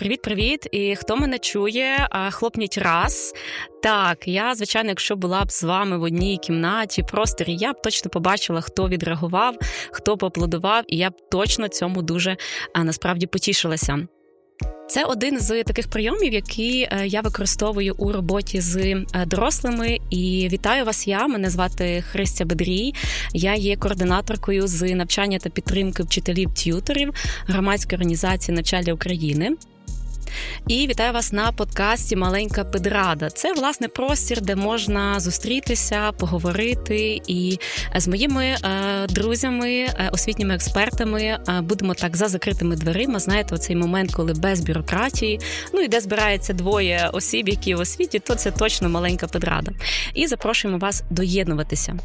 Привіт-привіт! І хто мене чує, хлопніть раз. Так, я, звичайно, якщо була б з вами в одній кімнаті, просторі, я б точно побачила, хто відреагував, хто поаплодував, і я б точно цьому дуже насправді потішилася. Це один з таких прийомів, які е, я використовую у роботі з е, дорослими. І вітаю вас! Я мене звати Христя Бедрій. Я є координаторкою з навчання та підтримки вчителів-т'юторів громадської організації навчання України. І вітаю вас на подкасті Маленька Педрада. Це власне простір, де можна зустрітися, поговорити. І з моїми е, друзями, е, освітніми експертами е, будемо так за закритими дверима. Знаєте, оцей момент, коли без бюрократії, ну і де збирається двоє осіб, які в освіті, то це точно маленька педрада. І запрошуємо вас доєднуватися.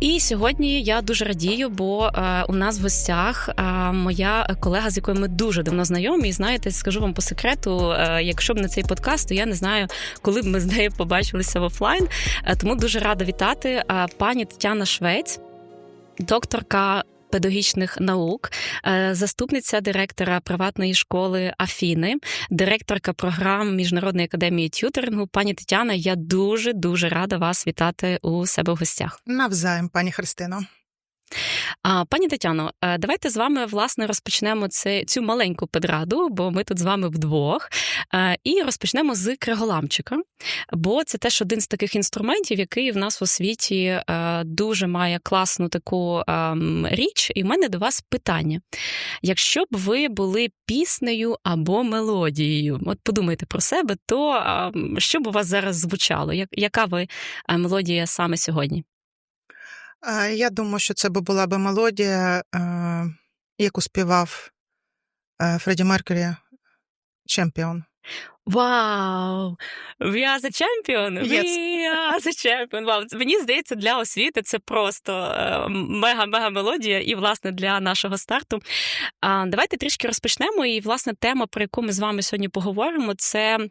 І сьогодні я дуже радію, бо е, у нас в гостях е, моя колега, з якою ми дуже давно знайомі. І знаєте, скажу вам по секрету, е, якщо б не цей подкаст, то я не знаю, коли б ми з нею побачилися в офлайн. Тому дуже рада вітати пані Тетяна Швець, докторка педагогічних наук, е, заступниця директора приватної школи Афіни, директорка програм Міжнародної академії т'ютерингу. Пані Тетяна, я дуже дуже рада вас вітати у себе в гостях. Навзаєм, пані Христино. Пані Тетяно, е, давайте з вами власне розпочнемо це, цю маленьку педраду, бо ми тут з вами вдвох. Е, і розпочнемо з криголамчика, бо це теж один з таких інструментів, який в нас у світі е, дуже має класну таку ем, річ. І в мене до вас питання: якщо б ви були піснею або мелодією, от подумайте про себе, то ем, що б у вас зараз звучало? Яка ви мелодія саме сьогодні? Я думаю, що це була би мелодія, е, яку співав е, Фредді Меркурі Чемпіон. Вау! We are the champion! We are the champion! Вау! Мені здається, для освіти це просто мега-мега мелодія, і, власне, для нашого старту. Давайте трішки розпочнемо. І, власне, тема, про яку ми з вами сьогодні поговоримо, це Е,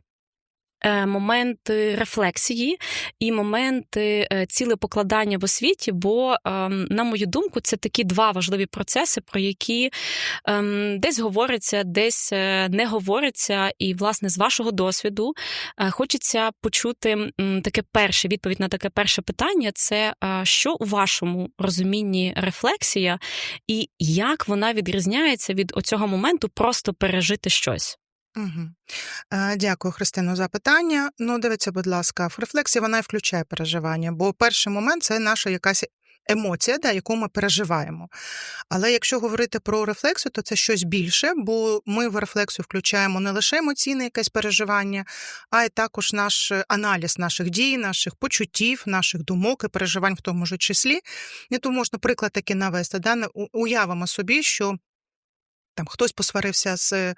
момент рефлексії і момент е, цілепокладання в освіті, бо, ем, на мою думку, це такі два важливі процеси, про які ем, десь говориться, десь е, не говориться. І, власне, з вашого досвіду хочеться почути таке перше відповідь на таке перше питання: це що у вашому розумінні рефлексія, і як вона відрізняється від оцього моменту просто пережити щось. Угу. Дякую, Христино, за питання. Ну, дивіться, будь ласка, в рефлексії вона і включає переживання, бо перший момент це наша якась емоція, да, яку ми переживаємо. Але якщо говорити про рефлексію, то це щось більше, бо ми в рефлексію включаємо не лише емоційне якесь переживання, а й також наш аналіз наших дій, наших почуттів, наших думок і переживань в тому ж числі. І тут можна приклад такий навести. Да? Уявимо собі, що там хтось посварився з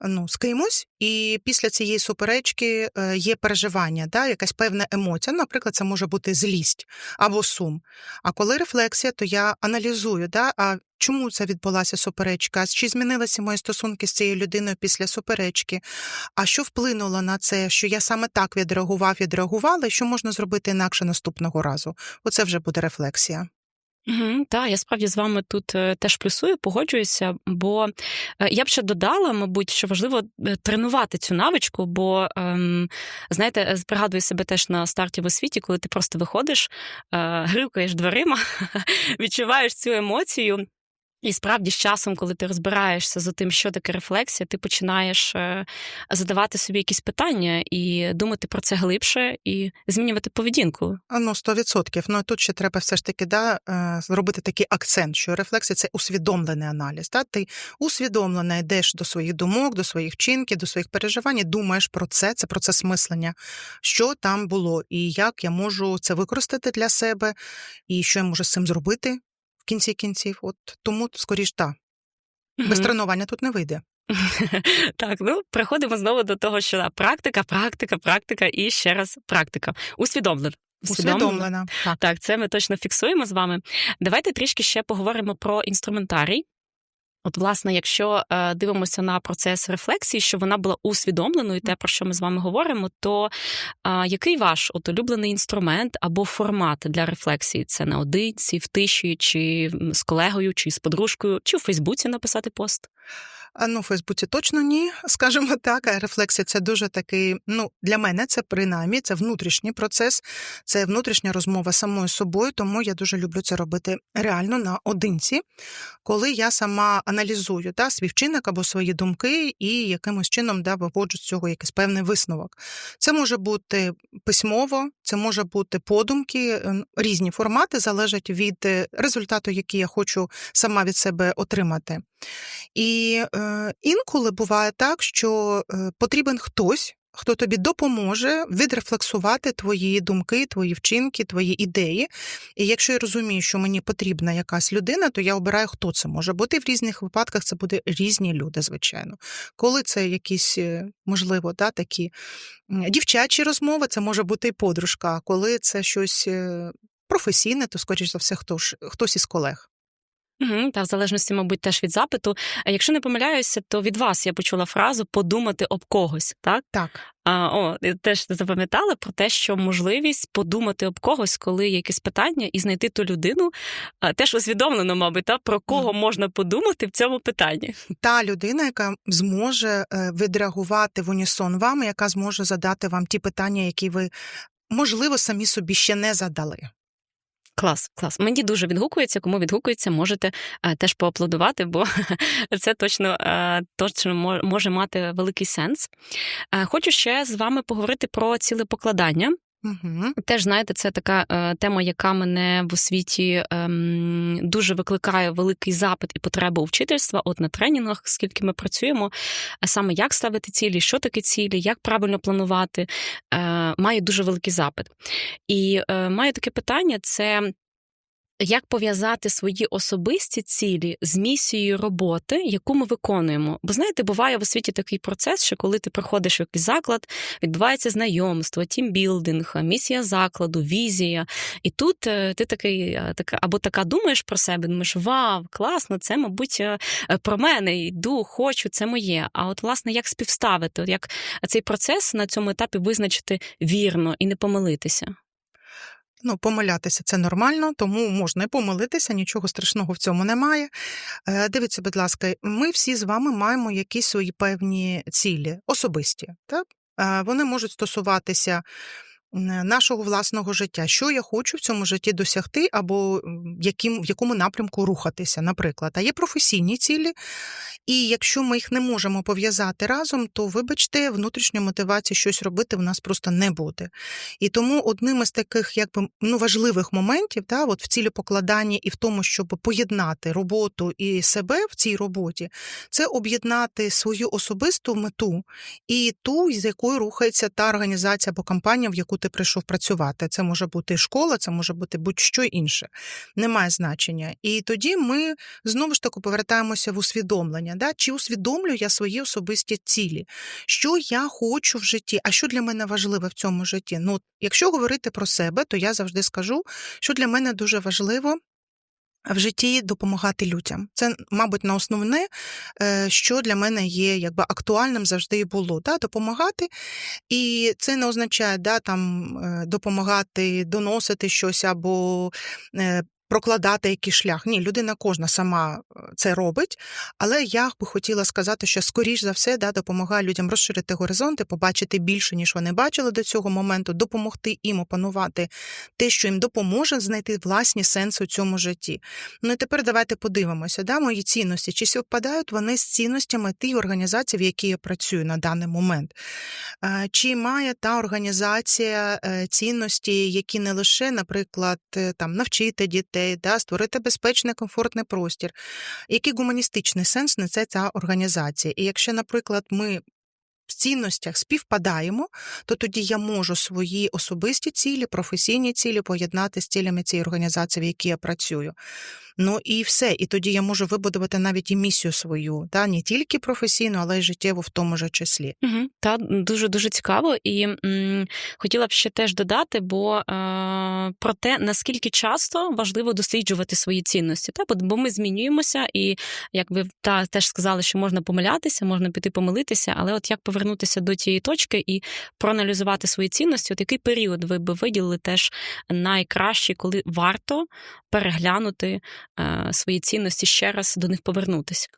ну, з кимось, і після цієї суперечки е, є переживання, да, якась певна емоція. Наприклад, це може бути злість або сум. А коли рефлексія, то я аналізую, да, а чому це відбулася суперечка, чи змінилися мої стосунки з цією людиною після суперечки, а що вплинуло на це, що я саме так відреагував, відреагувала, і що можна зробити інакше наступного разу? Оце вже буде рефлексія. Угу, Так, я справді з вами тут е, теж плюсую, погоджуюся, бо е, я б ще додала, мабуть, що важливо е, тренувати цю навичку, бо ем, знаєте, пригадую себе теж на старті в освіті, коли ти просто виходиш, гривкаєш дверима, відчуваєш цю емоцію. І справді з часом, коли ти розбираєшся за тим, що таке рефлексія, ти починаєш е, задавати собі якісь питання і думати про це глибше і змінювати поведінку. Ну, сто відсотків. Ну тут ще треба все ж таки да, е, зробити такий акцент, що рефлексія це усвідомлений аналіз. Да? Ти усвідомлено йдеш до своїх думок, до своїх вчинків, до своїх переживань, думаєш про це, це процес мислення, що там було, і як я можу це використати для себе, і що я можу з цим зробити в кінці кінців. От тому, скоріш, так. Без тренування тут не вийде. Так, ну приходимо знову до того, що да, практика, практика, практика і ще раз практика. Усвідомлена. Усвідомлена. Так. так, це ми точно фіксуємо з вами. Давайте трішки ще поговоримо про інструментарій. От, власне, якщо е, дивимося на процес рефлексії, що вона була усвідомленою, те, про що ми з вами говоримо, то який ваш от улюблений інструмент або формат для рефлексії? Це наодинці, в тиші, чи з колегою, чи з подружкою, чи в Фейсбуці написати пост? Ну, в Фейсбуці точно ні, скажімо так. Рефлексія це дуже такий. Ну, для мене це принаймні це внутрішній процес, це внутрішня розмова самою собою. Тому я дуже люблю це робити реально наодинці, коли я сама аналізую та, свій вчинок або свої думки і якимось чином да, виводжу з цього якийсь певний висновок. Це може бути письмово, це може бути подумки, е, різні формати залежать від е, результату, який я хочу сама від себе отримати. І е, інколи буває так, що е, потрібен хтось. Хто тобі допоможе відрефлексувати твої думки, твої вчинки, твої ідеї. І якщо я розумію, що мені потрібна якась людина, то я обираю, хто це може бути. В різних випадках це буде різні люди, звичайно. Коли це якісь, е, можливо, да, такі дівчачі розмови, це може бути і подружка. А коли це щось е, професійне, то, скоріш за все, хто ж, хтось із колег. Угу, Та в залежності, мабуть, теж від запиту. А якщо не помиляюся, то від вас я почула фразу подумати об когось, так? Так. А, О, теж запам'ятала про те, що можливість подумати об когось, коли є якесь питання, і знайти ту людину, теж усвідомлено, мабуть, та, про кого mm. можна подумати в цьому питанні. Та людина, яка зможе е, відреагувати в унісон вам, яка зможе задати вам ті питання, які ви, можливо, самі собі ще не задали. Клас, клас. Мені дуже відгукується. Кому відгукується, можете е, теж поаплодувати, бо це точно е, точно може мати великий сенс. Е, хочу ще з вами поговорити про цілепокладання. Угу. Теж знаєте, це така е, тема, яка мене в освіті е, дуже викликає великий запит і потребу у вчительства. От на тренінгах, скільки ми працюємо, а саме як ставити цілі, що таке цілі, як правильно планувати, е, має дуже великий запит. І е, маю таке питання: це як пов'язати свої особисті цілі з місією роботи, яку ми виконуємо? Бо знаєте, буває в освіті такий процес, що коли ти приходиш в якийсь заклад, відбувається знайомство, тімбілдинг, місія закладу, візія. І тут е, ти такий, е, така або така думаєш про себе, думаєш, вау, класно, це, мабуть, е, про мене йду, хочу, це моє. А от, власне, як співставити, як цей процес на цьому етапі визначити вірно і не помилитися? Ну, помилятися це нормально, тому можна і помилитися, нічого страшного в цьому немає. Е, дивіться, будь ласка, ми всі з вами маємо якісь свої певні цілі, особисті. Так? Е, вони можуть стосуватися нашого власного життя, що я хочу в цьому житті досягти, або яким, в якому напрямку рухатися, наприклад. А є професійні цілі, і якщо ми їх не можемо пов'язати разом, то, вибачте, внутрішньої мотивації щось робити в нас просто не буде. І тому одним із таких якби ну, важливих моментів, та, от в цілі покладанні і в тому, щоб поєднати роботу і себе в цій роботі, це об'єднати свою особисту мету і ту, з якою рухається та організація або компанія, в яку ти прийшов працювати. Це може бути школа, це може бути будь-що інше. Немає значення. І тоді ми знову ж таки повертаємося в усвідомлення. Да? Чи усвідомлюю я свої особисті цілі? Що я хочу в житті? А що для мене важливе в цьому житті? Ну, якщо говорити про себе, то я завжди скажу, що для мене дуже важливо в житті допомагати людям. Це, мабуть, на основне, е, що для мене є якби актуальним завжди і було. Да? Допомагати. І це не означає да, там, е, допомагати, доносити щось або е, прокладати якийсь шлях. Ні, людина кожна сама е, це робить, але я би хотіла сказати, що скоріш за все да, допомагає людям розширити горизонти, побачити більше, ніж вони бачили до цього моменту, допомогти їм опанувати те, що їм допоможе знайти власні сенси у цьому житті. Ну і тепер давайте подивимося, да, мої цінності, чи співпадають вони з цінностями тієї організації, в якій я працюю на даний момент. Е, чи має та організація е, цінності, які не лише, наприклад, там навчити дітей дітей, да, створити безпечний, комфортний простір. Який гуманістичний сенс несе ця організація? І якщо, наприклад, ми в цінностях співпадаємо, то тоді я можу свої особисті цілі, професійні цілі поєднати з цілями цієї організації, в якій я працюю. Ну і все. І тоді я можу вибудувати навіть і місію свою, та не тільки професійну, але й життєву в тому же числі. Угу, Та дуже дуже цікаво, і м, хотіла б ще теж додати, бо е, про те, наскільки часто важливо досліджувати свої цінності, та бо ми змінюємося, і як ви та теж сказали, що можна помилятися, можна піти помилитися, але от як повернутися до тієї точки і проаналізувати свої цінності, от який період ви би виділили теж найкращий, коли варто переглянути свої цінності ще раз до них повернутися.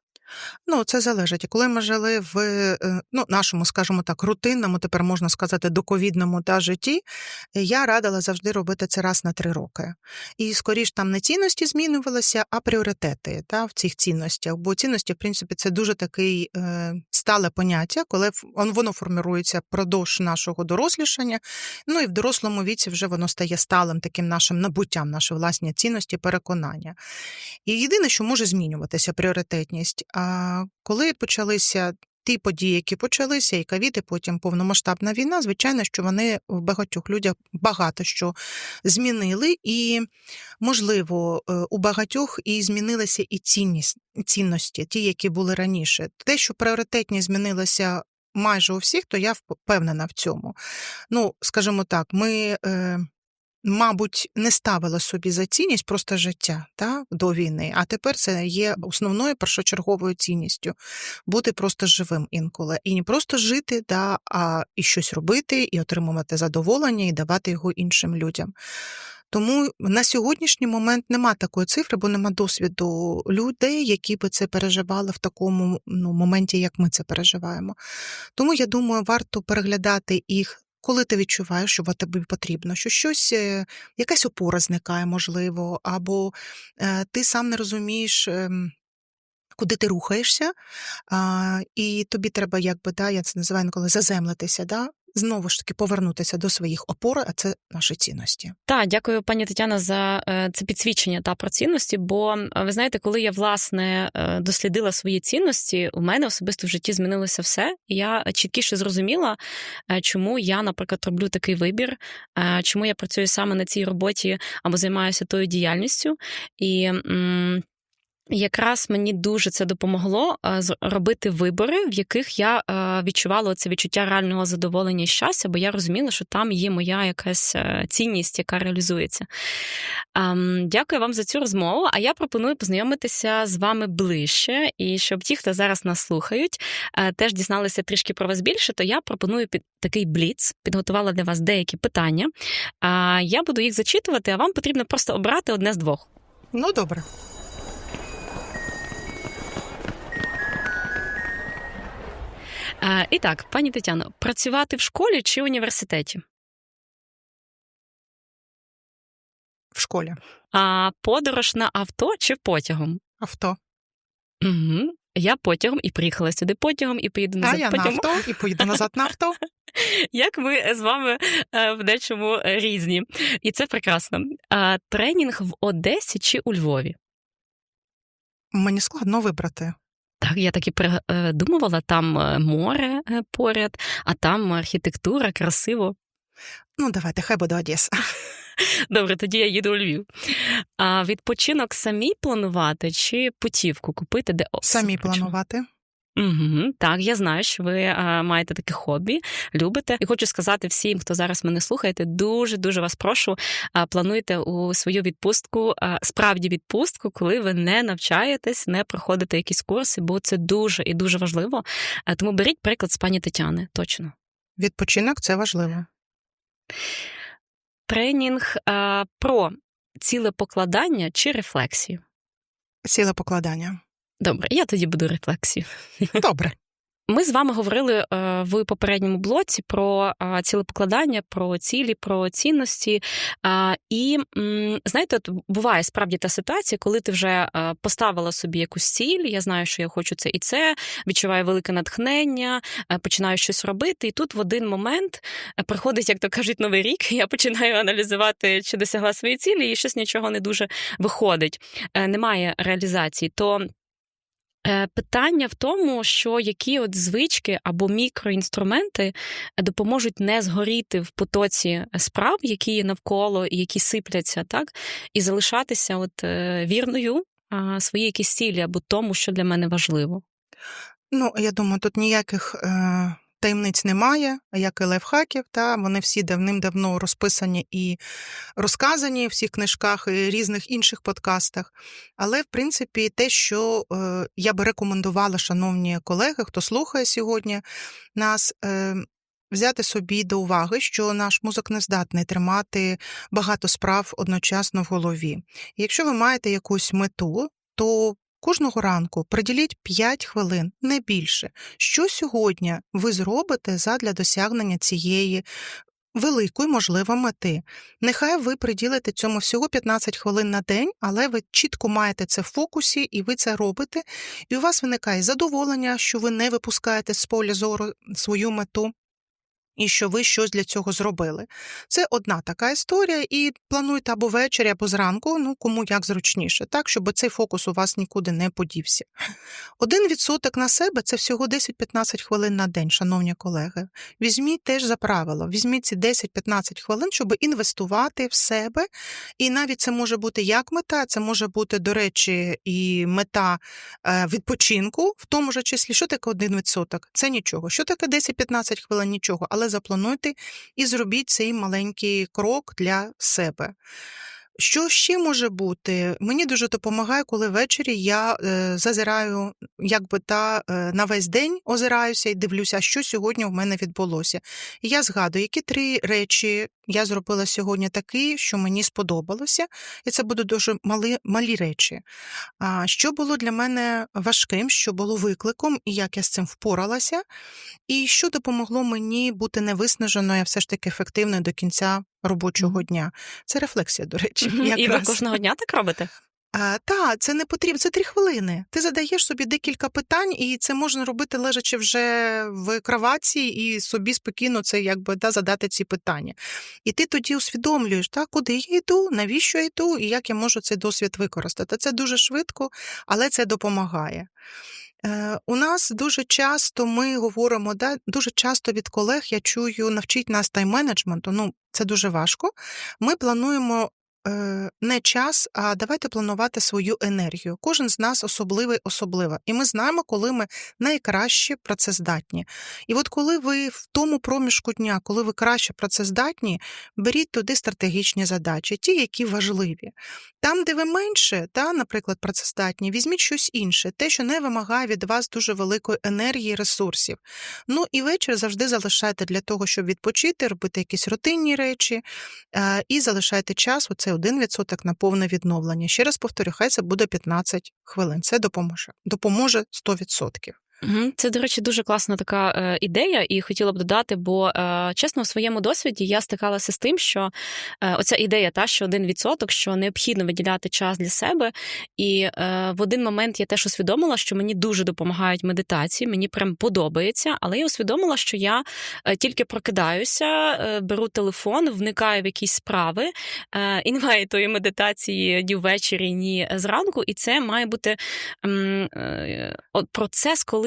Ну, це залежить. І Коли ми жили в е, ну, нашому, скажімо так, рутинному, тепер можна сказати, доковідному та житті, я радила завжди робити це раз на три роки. І скоріш там не цінності змінювалися, а пріоритети та, в цих цінностях. Бо цінності, в принципі, це дуже такий е, стале поняття, коли воно формирується впродовж нашого дорослішання. Ну і в дорослому віці вже воно стає сталим таким нашим набуттям, наші власні цінності, переконання. І єдине, що може змінюватися пріоритетність. А коли почалися ті події, які почалися, і ковід, і потім повномасштабна війна, звичайно, що вони в багатьох людях багато що змінили, і, можливо, е, у багатьох і змінилися і цінність, цінності, ті, які були раніше. Те, що пріоритетність змінилася майже у всіх, то я впевнена в цьому. Ну, скажімо так, ми. Е, мабуть, не ставила собі за цінність просто життя та, до війни, а тепер це є основною першочерговою цінністю бути просто живим інколи. І не просто жити, да, а і щось робити, і отримувати задоволення, і давати його іншим людям. Тому на сьогоднішній момент нема такої цифри, бо нема досвіду людей, які би це переживали в такому ну, моменті, як ми це переживаємо. Тому я думаю, варто переглядати їх коли ти відчуваєш, що тобі потрібно, що щось, е, якась опора зникає, можливо, або е, ти сам не розумієш. Ем, куди ти рухаєшся, а, і тобі треба, якби, да, я це називаю коли заземлитися, да, знову ж таки повернутися до своїх опор, а це наші цінності. Так, дякую, пані Тетяна, за е, це підсвідчення та про цінності. Бо ви знаєте, коли я власне е, дослідила свої цінності, у мене особисто в житті змінилося все. І я чіткіше зрозуміла, е, чому я, наприклад, роблю такий вибір, чому я працюю саме на цій роботі або займаюся тою діяльністю. І Якраз мені дуже це допомогло робити вибори, в яких я відчувала це відчуття реального задоволення і щастя, бо я розуміла, що там є моя якась е, цінність, яка реалізується. Дякую вам за цю розмову. А я пропоную познайомитися з вами ближче, і щоб ті, хто зараз нас слухають, е, теж дізналися трішки про вас більше, то я пропоную під такий бліц, підготувала для вас деякі питання. Я буду їх зачитувати, а вам потрібно просто обрати одне з двох. Ну, добре. І так, пані Тетяно, працювати в школі чи університеті? В школі. А подорож на авто чи потягом? Авто. Угу. Я потягом і приїхала сюди потягом, і поїду назад. А я потягом. на авто і поїду назад на авто. Як ми з вами е, в дечому різні. І це прекрасно. А Тренінг в Одесі чи у Львові? Мені складно вибрати. Так, я так і придумувала, там е, море е, поряд, а там архітектура, красиво. Ну, давайте, хай буде Одеса. Добре, тоді я їду у Львів. А відпочинок самі планувати чи путівку купити, де Самі планувати. Угу, Так, я знаю, що ви а, маєте таке хобі, любите. І хочу сказати всім, хто зараз мене слухаєте, дуже дуже вас прошу. А, плануйте у свою відпустку, а, справді відпустку, коли ви не навчаєтесь, не проходите якісь курси, бо це дуже і дуже важливо. А, тому беріть приклад з пані Тетяни. Точно. Відпочинок це важливо. Тренінг а, про цілепокладання чи рефлексію. Цілепокладання. Добре, я тоді буду рефлексію. Добре. Ми з вами говорили е, в попередньому блоці про е, цілепокладання, про цілі, про цінності. І знаєте, от буває справді та ситуація, коли ти вже е, поставила собі якусь ціль. Я знаю, що я хочу це і це, відчуваю велике натхнення, починаю щось робити. І тут в один момент приходить, як то кажуть, новий рік. Я починаю аналізувати, чи досягла свої цілі, і щось нічого не дуже виходить. Немає реалізації. То Е, питання в тому, що які от звички або мікроінструменти допоможуть не згоріти в потоці справ, які є навколо і які сипляться, так, і залишатися от е, вірною своїй якісь цілі або тому, що для мене важливо. Ну, я думаю, тут ніяких. Е таємниць немає, як і лайфхаків. Та вони всі давним-давно розписані і розказані в всіх книжках і різних інших подкастах. Але, в принципі, те, що е, я би рекомендувала, шановні колеги, хто слухає сьогодні нас. Е, Взяти собі до уваги, що наш мозок не здатний тримати багато справ одночасно в голові. Якщо ви маєте якусь мету, то Кожного ранку приділіть 5 хвилин, не більше. Що сьогодні ви зробите задля досягнення цієї великої, можливо, мети. Нехай ви приділите цьому всього 15 хвилин на день, але ви чітко маєте це в фокусі, і ви це робите. І у вас виникає задоволення, що ви не випускаєте з поля зору свою мету і що ви щось для цього зробили. Це одна така історія, і плануйте або ввечері, або зранку, ну кому як зручніше, так, щоб цей фокус у вас нікуди не подівся. Один відсоток на себе це всього 10-15 хвилин на день, шановні колеги. Візьміть теж за правило, візьміть ці 10-15 хвилин, щоб інвестувати в себе. І навіть це може бути як мета, це може бути, до речі, і мета е, відпочинку, в тому ж числі, що таке один відсоток? Це нічого. Що таке 10-15 хвилин? Нічого. Але заплануйте і зробіть цей маленький крок для себе. Що ще може бути? Мені дуже допомагає, коли ввечері я е, зазираю, якби та е, на весь день озираюся і дивлюся, що сьогодні в мене відбулося. І я згадую, які три речі я зробила сьогодні такі, що мені сподобалося, і це будуть дуже малі малі речі. А що було для мене важким, що було викликом, і як я з цим впоралася, і що допомогло мені бути невиснаженою, а все ж таки ефективною до кінця робочого дня. Це рефлексія, до речі. Якраз. І ви кожного дня так робите? Так, це не потрібно, це три хвилини. Ти задаєш собі декілька питань, і це можна робити лежачи вже в кроваці, і собі спокійно це якби да, задати ці питання. І ти тоді усвідомлюєш, так, куди я йду, навіщо я йду, і як я можу цей досвід використати. Це дуже швидко, але це допомагає. Е, у нас дуже часто ми говоримо, да, дуже часто від колег я чую, навчить нас тайм-менеджменту. Ну, це дуже важко. Ми плануємо Е, не час, а давайте планувати свою енергію. Кожен з нас особливий, особлива. І ми знаємо, коли ми найкраще працездатні. І от коли ви в тому проміжку дня, коли ви краще працездатні, беріть туди стратегічні задачі, ті, які важливі. Там, де ви менше, та, наприклад, працездатні, візьміть щось інше, те, що не вимагає від вас дуже великої енергії, ресурсів. Ну і вечір завжди залишайте для того, щоб відпочити, робити якісь рутинні речі, е, і залишайте час. Оце 1% на повне відновлення. Ще раз повторю, хай це буде 15 хвилин. Це допоможе. Допоможе 100%. Це, до речі, дуже класна така е, ідея, і хотіла б додати, бо е, чесно, у своєму досвіді я стикалася з тим, що е, оця ідея, та що один відсоток, що необхідно виділяти час для себе. І в один момент я теж усвідомила, що мені дуже допомагають медитації, мені прям подобається, але я усвідомила, що я тільки прокидаюся, беру телефон, вникаю в якісь справи, і немає тої медитації ні ввечері, ні зранку, і це має бути процес, коли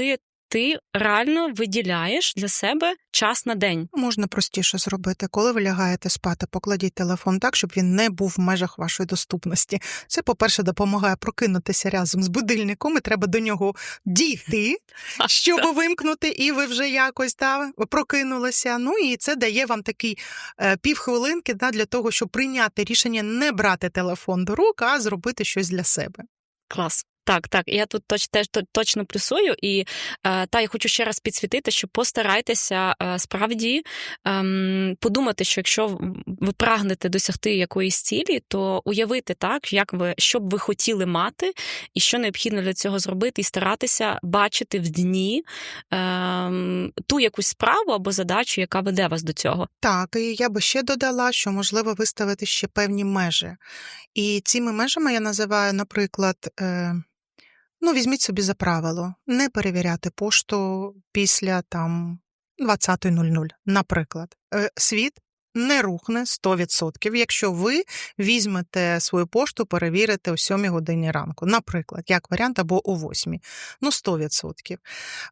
ти реально виділяєш для себе час на день. Можна простіше зробити, коли ви лягаєте спати, покладіть телефон так, щоб він не був в межах вашої доступності. Це, по-перше, допомагає прокинутися разом з будильником, і треба до нього дійти, щоб вимкнути, і ви вже якось та, прокинулися. Ну і це дає вам такий е, півхвилинки да, для того, щоб прийняти рішення не брати телефон до рук, а зробити щось для себе. Клас. Так, так, я тут точ, теж точно плюсую, і е, та я хочу ще раз підсвітити, що постарайтеся е, справді е, подумати, що якщо ви прагнете досягти якоїсь цілі, то уявити так, як ви що б ви хотіли мати, і що необхідно для цього зробити, і старатися бачити в дні е, ту якусь справу або задачу, яка веде вас до цього. Так, і я би ще додала, що можливо виставити ще певні межі. І цими межами я називаю, наприклад. Ну, візьміть собі за правило не перевіряти пошту після там 20.00, наприклад. Е, світ не рухне 100%, якщо ви візьмете свою пошту, перевірите о 7 годині ранку, наприклад, як варіант, або о 8. Ну, 100%.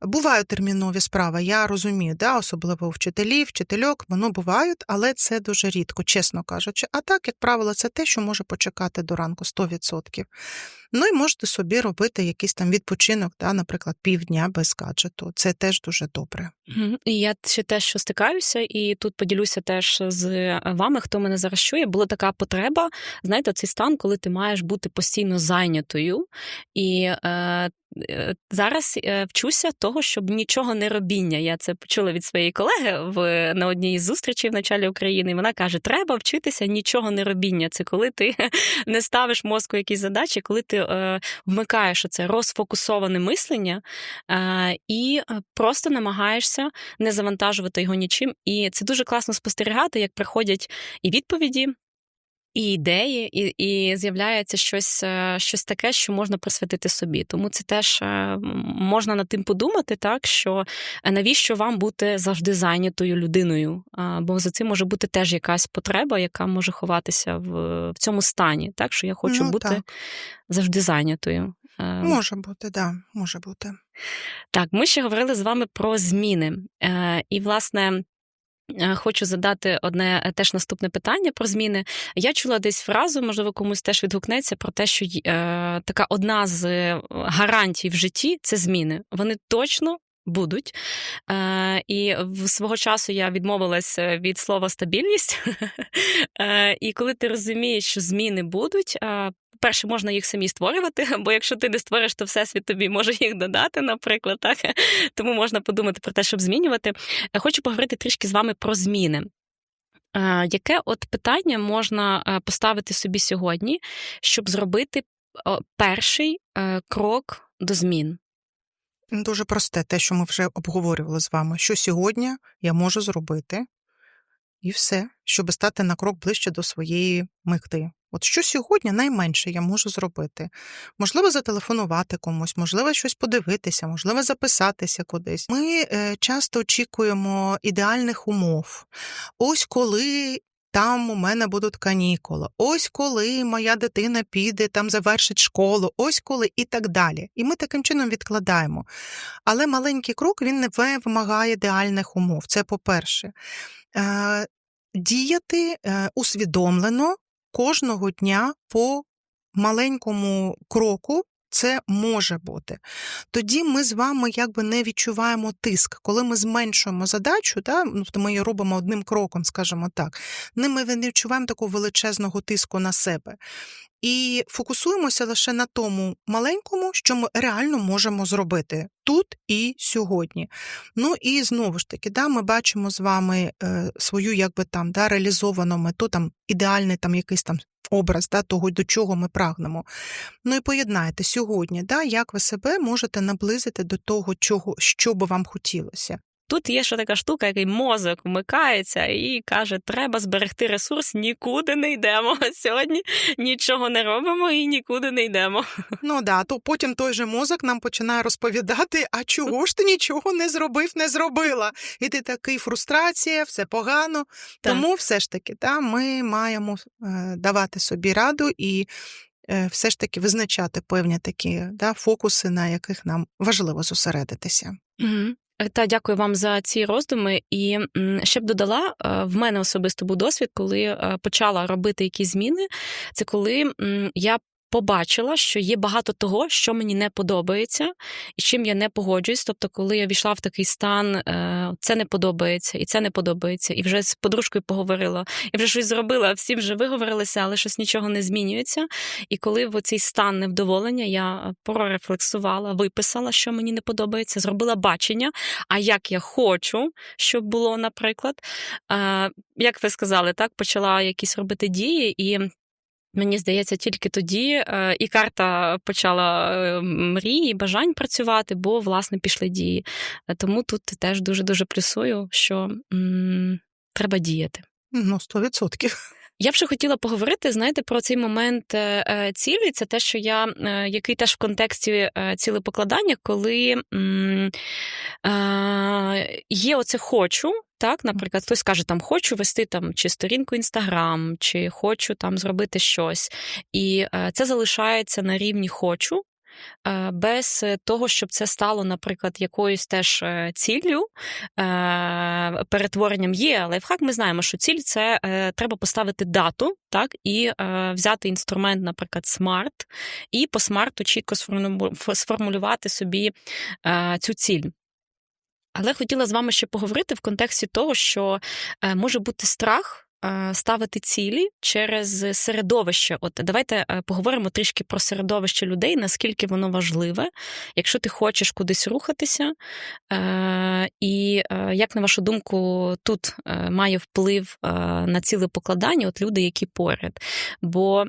Бувають термінові справи, я розумію, да, особливо у вчителів, вчительок, воно бувають, але це дуже рідко, чесно кажучи. А так, як правило, це те, що може почекати до ранку 100%. Ну і можете собі робити якийсь там відпочинок, да, наприклад, півдня без гаджету. Це теж дуже добре. І я ще теж що стикаюся, і тут поділюся теж з вами, хто мене зараз чує. Була така потреба, знаєте, цей стан, коли ти маєш бути постійно зайнятою, і е, е, зараз е, вчуся того, щоб нічого не робіння. Я це почула від своєї колеги в на одній із зустрічей в началі України. Вона каже: треба вчитися нічого не робіння. Це коли ти не ставиш мозку якісь задачі, коли ти е, вмикаєш оце розфокусоване мислення е, і просто намагаєшся не завантажувати його нічим. І це дуже класно спостерігати, як приходять і відповіді і ідеї, і і з'являється щось е, щось таке, що можна присвятити собі. Тому це теж е, можна над тим подумати, так що е, навіщо вам бути завжди зайнятою людиною? Бо за цим може бути теж якась потреба, яка може ховатися в в цьому стані, так що я хочу ну, бути так. завжди зайнятою. Може бути, да, може бути. Так, ми ще говорили з вами про зміни. І, власне, хочу задати одне е, теж наступне питання про зміни. Я чула десь фразу, можливо, комусь теж відгукнеться про те, що е, така одна з е, гарантій в житті це зміни. Вони точно. Будуть. Е, І в свого часу я відмовилась від слова стабільність. Е, І коли ти розумієш, що зміни будуть, перше, можна їх самі створювати, бо якщо ти не створиш, то всесвіт тобі може їх додати, наприклад, так тому можна подумати про те, щоб змінювати. Хочу поговорити трішки з вами про зміни. Яке от питання можна е, поставити собі сьогодні, щоб зробити перший е, крок до змін? Дуже просте, те, що ми вже обговорювали з вами, що сьогодні я можу зробити, і все, щоб стати на крок ближче до своєї мети. От що сьогодні найменше я можу зробити? Можливо, зателефонувати комусь, можливо, щось подивитися, можливо, записатися кудись. Ми е, часто очікуємо ідеальних умов. Ось коли. Там у мене будуть канікули, ось коли моя дитина піде, там завершить школу, ось коли і так далі. І ми таким чином відкладаємо. Але маленький крок він не вимагає ідеальних умов. Це по-перше. Е, діяти е, усвідомлено кожного дня по маленькому кроку. Це може бути. Тоді ми з вами якби не відчуваємо тиск. Коли ми зменшуємо задачу, да, ну, ми її робимо одним кроком, скажімо так, не ми не відчуваємо такого величезного тиску на себе. І фокусуємося лише на тому маленькому, що ми реально можемо зробити тут і сьогодні. Ну і знову ж таки, да, ми бачимо з вами е, свою якби там да, реалізовану мету, там ідеальний там якийсь там образ да, того, до чого ми прагнемо. Ну і поєднайте сьогодні, да, як ви себе можете наблизити до того, чого, що би вам хотілося. Тут є ще така штука, який мозок вмикається і каже, треба зберегти ресурс, нікуди не йдемо. Сьогодні нічого не робимо і нікуди не йдемо. Ну да, то потім той же мозок нам починає розповідати, а чого ж ти нічого не зробив, не зробила. І ти такий фрустрація, все погано. Так. Тому все ж таки, да, ми маємо е, давати собі раду і. Е, все ж таки визначати певні такі да, фокуси, на яких нам важливо зосередитися. Угу. Та дякую вам за ці роздуми. І ще б додала, е, в мене особисто був досвід, коли е, почала робити якісь зміни. Це коли я побачила, що є багато того, що мені не подобається, і чим я не погоджуюсь. Тобто, коли я війшла в такий стан, е, це не подобається, і це не подобається, і вже з подружкою поговорила, і вже щось зробила, всі вже виговорилися, але щось нічого не змінюється. І коли в цей стан невдоволення я прорефлексувала, виписала, що мені не подобається, зробила бачення, а як я хочу, щоб було, наприклад. Е, як ви сказали, так почала якісь робити дії і. Мені здається, тільки тоді е, і карта почала е, мрії, бажань працювати, бо власне пішли дії. Е, тому тут теж дуже дуже плюсую, що м- треба діяти. Ну, сто відсотків. Я б ще хотіла поговорити, знаєте, про цей момент цілі. Це те, що я, який теж в контексті цілепокладання, коли є оце хочу. Так, наприклад, хтось каже, там хочу вести там чи сторінку інстаграм, чи хочу там зробити щось. І е, це залишається на рівні хочу. Е, без того, щоб це стало, наприклад, якоюсь теж е, ціллю, перетворенням є лайфхак, ми знаємо, що ціль це треба поставити дату, так, і взяти інструмент, наприклад, смарт, і по смарту чітко сформулювати собі цю ціль. Але хотіла з вами ще поговорити в контексті того, що е, може бути страх ставити цілі через середовище. От давайте е, поговоримо трішки про середовище людей, наскільки воно важливе, якщо ти хочеш кудись рухатися. Е, І е, як на вашу думку, тут е, має вплив е, на цілепокладання от люди, які поряд. Бо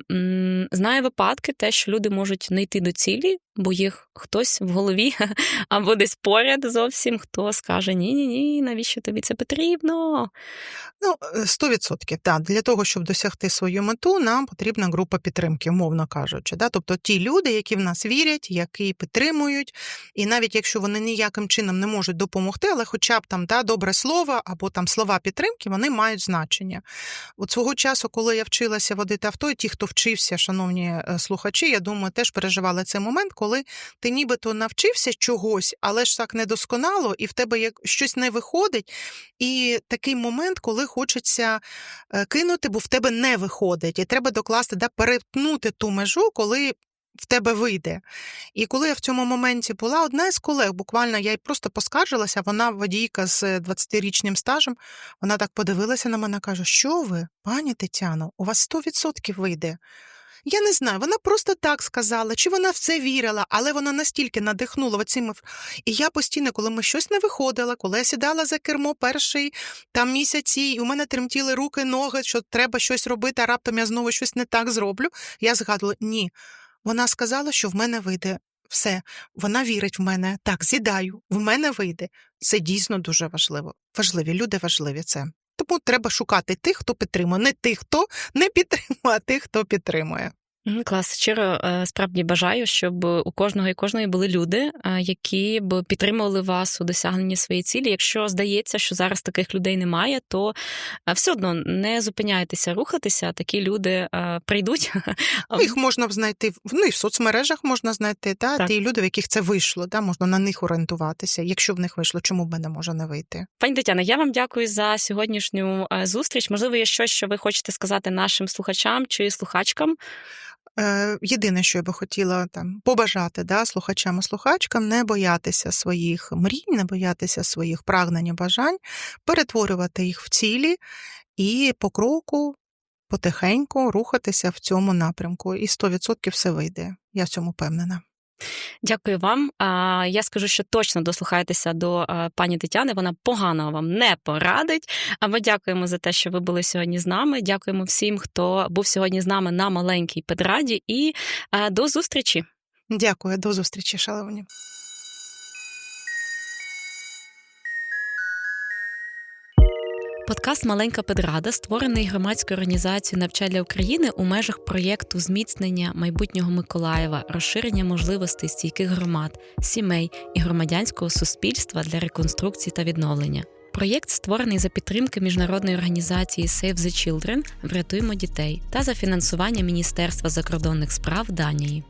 знаю випадки, те, що люди можуть не йти до цілі, бо їх хтось в голові або десь поряд зовсім хто скаже: ні, ні, навіщо тобі це потрібно? Ну, е, 100%. Так. Для того, щоб досягти свою мету, нам потрібна група підтримки, умовно кажучи. Да? Тобто ті люди, які в нас вірять, які підтримують, і навіть якщо вони ніяким чином не можуть допомогти, але хоча б там да, добре слово або там слова підтримки, вони мають значення. От свого часу, коли я вчилася водити авто, і ті, хто вчився, шановні е, слухачі, я думаю, теж переживали цей момент, коли ти нібито навчився чогось, але ж так недосконало, і в тебе як щось не виходить. І такий момент, коли хочеться кинути, бо в тебе не виходить, і треба докласти, да, перетнути ту межу, коли. В тебе вийде. І коли я в цьому моменті була, одна із колег, буквально я й просто поскаржилася, вона водійка з 20-річним стажем, вона так подивилася на мене каже: Що ви, пані Тетяно, у вас 100% вийде. Я не знаю, вона просто так сказала, чи вона в це вірила, але вона настільки надихнула оціми. І я постійно, коли ми щось не виходила, коли я сідала за кермо перший там місяці, і у мене тремтіли руки, ноги, що треба щось робити, а раптом я знову щось не так зроблю. Я згадувала, ні. Вона сказала, що в мене вийде все. Вона вірить в мене. Так, зідаю, в мене вийде. Це дійсно дуже важливо. Важливі люди важливі це. Тому треба шукати тих, хто підтримує, не тих, хто не підтримує, а тих, хто підтримує. Клас, щиро е, справді бажаю, щоб у кожного і кожної були люди, е, які б підтримували вас у досягненні своєї цілі. Якщо здається, що зараз таких людей немає, то е, все одно не зупиняйтеся рухатися. Такі люди прийдуть. Ну, їх можна б знайти в- ну, і в соцмережах можна знайти, та, Так. ті люди, в яких це вийшло, та, можна на них орієнтуватися. Якщо в них вийшло, чому в мене може не вийти? Пані Тетяна, я вам дякую за сьогоднішню зустріч. Можливо, є щось, що ви хочете сказати нашим слухачам чи слухачкам. Е, єдине, що я би хотіла там побажати да, слухачам і слухачкам, не боятися своїх мрій, не боятися своїх прагнень і бажань, перетворювати їх в цілі і по кроку, потихеньку рухатися в цьому напрямку. І 100% все вийде. Я в цьому впевнена. Дякую вам. Я скажу, що точно дослухайтеся до пані Тетяни. Вона погано вам не порадить. А ми дякуємо за те, що ви були сьогодні з нами. Дякуємо всім, хто був сьогодні з нами на маленькій педраді. І до зустрічі. Дякую, до зустрічі, шановні. Подкаст Маленька Педрада створений громадською організацією «Навчай для України у межах проєкту зміцнення майбутнього Миколаєва, розширення можливостей стійких громад, сімей і громадянського суспільства для реконструкції та відновлення. Проєкт створений за підтримки міжнародної організації Save the Children Врятуємо дітей та за фінансування Міністерства закордонних справ Данії.